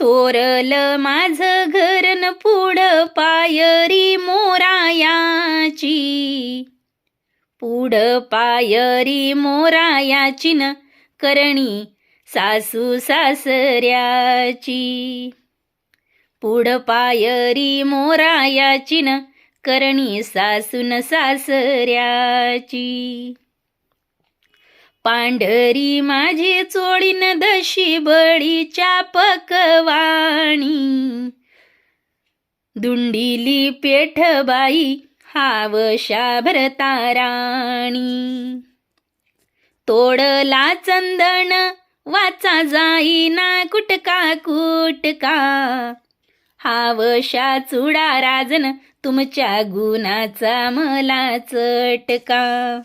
तोरल माझ घरन पुढ पायरी मोरायाची. पुढ पायरी मोरायाची न करणी सासू सासऱ्याची. पुढ पायरी मोरायाची न करणी सासून सासऱ्याची. पांढरी माझी चोळीन दशी बळीच्या पकवाणी दुंडिली पेठबाई हावशा भरताराणी तोडला चंदन वाचा जाईना कुटका कुटका. हावशा चुडा राजन तुमच्या गुणाचा मला चटका.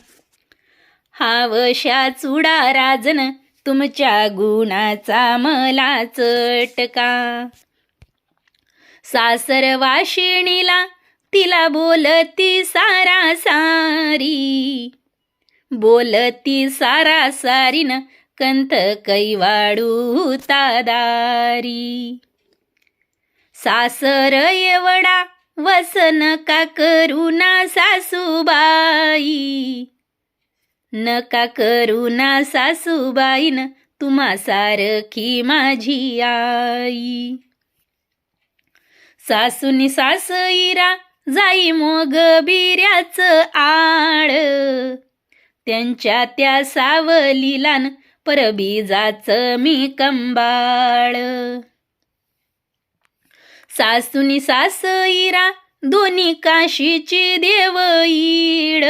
हावशा चुडा राजन तुमच्या गुणाचा मला चटका. सासर वाशिणीला तिला बोलती सारा सारी. बोलती सारा सारीन कंत कैवाडू तादारी. सासर एवढा वसन का करुणा सासूबाई. नका करुणा सासूबाईन तुम्हा सारखी माझी आई. सासूनी सासईरा जाई मोग बिऱ्याच आळ त्यांच्या त्या सावलीलान परबीजाच मी कंबाळ. सासूनी सासईरा दोन्ही काशीची देवईड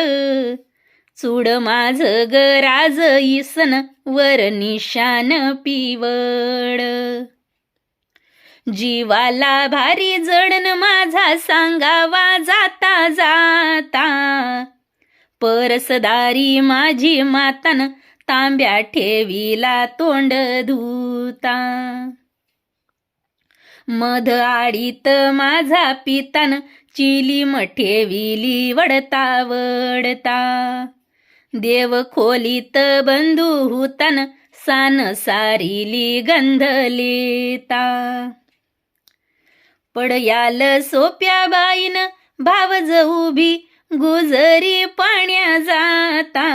चूड माझ ग राज इसन वर निशान पिवड. जीवाला भारी जडन माझा सांगावा जाता जाता. परसदारी माझी मातान तांब्या ठेवीला तोंड धुता. मध आडीत माझा पितान चिली मठेविली वडता वडता. देव खोलीत बंधू हुतान सान सारिली गंधलेता पडयाल सोप्या बाईन भावज उभी गुजरी पाण्या जाता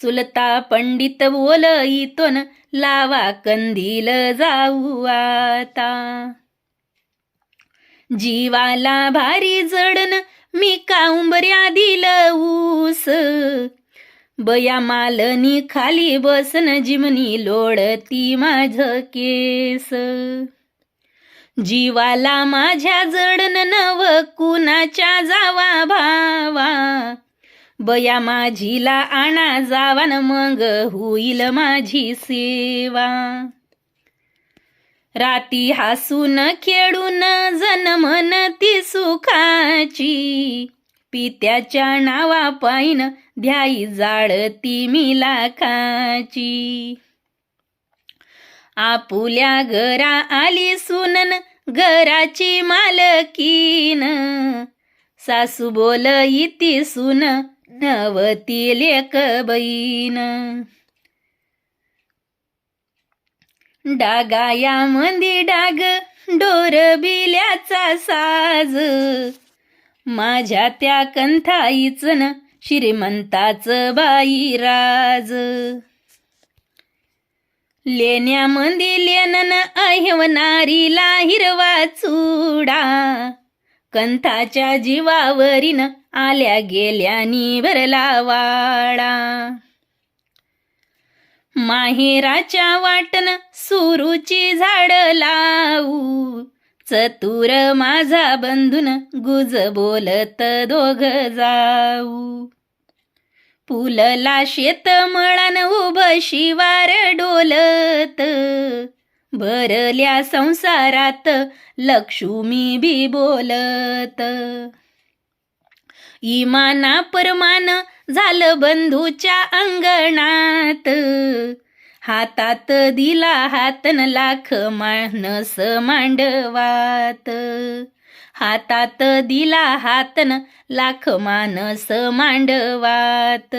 चुलता पंडित बोलईतोन लावा कंदील जाऊ आता जीवाला भारी जडन मी काउंबऱ्या दिल ऊस बया मालनी खाली बसन जिमनी लोडती माझ केस. जीवाला माझ्या जडन नव कुणाच्या जावा भावा. बया माझीला आणा जावान मग होईल माझी सेवा. राती हसून खेळून जन ती सुखाची. पित्याच्या नावा पाईन ध्याई जाळती मी लाखाची. आपुल्या घरा आली सुनन घराची मालकीन. सासू बोल इती सुन नवती लेक बहीण डागाया मंदी डाग डोर बिल्याचा साज. माझ्या त्या कंथाईचन श्रीमंताच बाई राज. लेण्यामध्ये लेनन अहिवणारीला हिरवा चुडा कंथाच्या जीवावरीन आल्या गेल्यानी भरला वाडा. माहेराच्या वाटन सुरूची झाड लावू. चतुर माझा बंधून गुज बोलत दोघ जाऊ. पुलला शेत मळान उभ शिवार डोलत. भरल्या संसारात लक्ष्मी बी बोलत. इमाना परमान झालं बंधूच्या अंगणात. हातात दिला हातन लाख माणस मांडवात. हातात दिला हातन लाख मानस मांडवात.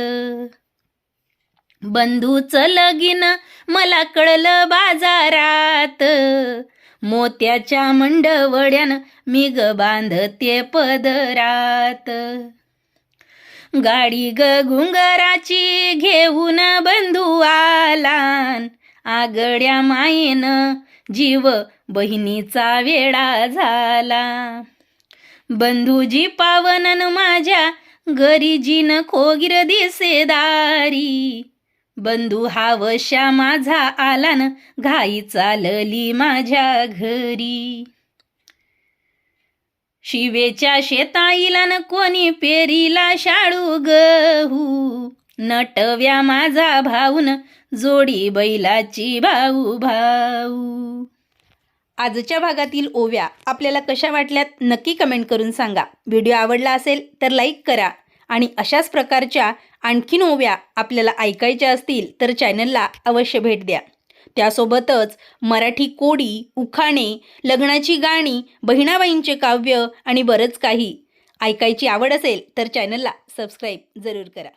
बंधूच लगीन मला कळलं बाजारात. मोत्याच्या मंडवड्यान मी ग बांधते पदरात. गाडी ग घुंगराची घेऊन बंधू आला. आगड्या मायेन जीव बहिणीचा वेळा झाला. बंधूजी पावनन माझ्या गरीजीन खोगीर दिसेदारी. बंधू हा वशा माझा आलान घाई चालली माझ्या घरी. शिवेच्या शेताईला न कोणी पेरीला शाळू गहू. नटव्या माझा भाऊन जोडी बैलाची भाऊ भाऊ आजच्या भागातील ओव्या आपल्याला कशा वाटल्यात नक्की कमेंट करून सांगा. व्हिडिओ आवडला असेल तर लाईक करा आणि अशाच प्रकारच्या आणखीन ओव्या आपल्याला ऐकायच्या असतील तर चॅनलला अवश्य भेट द्या. त्यासोबतच मराठी कोडी उखाणे लग्नाची गाणी बहिणाबाईंचे काव्य आणि बरंच काही ऐकायची आवड असेल तर चॅनलला सबस्क्राईब जरूर करा.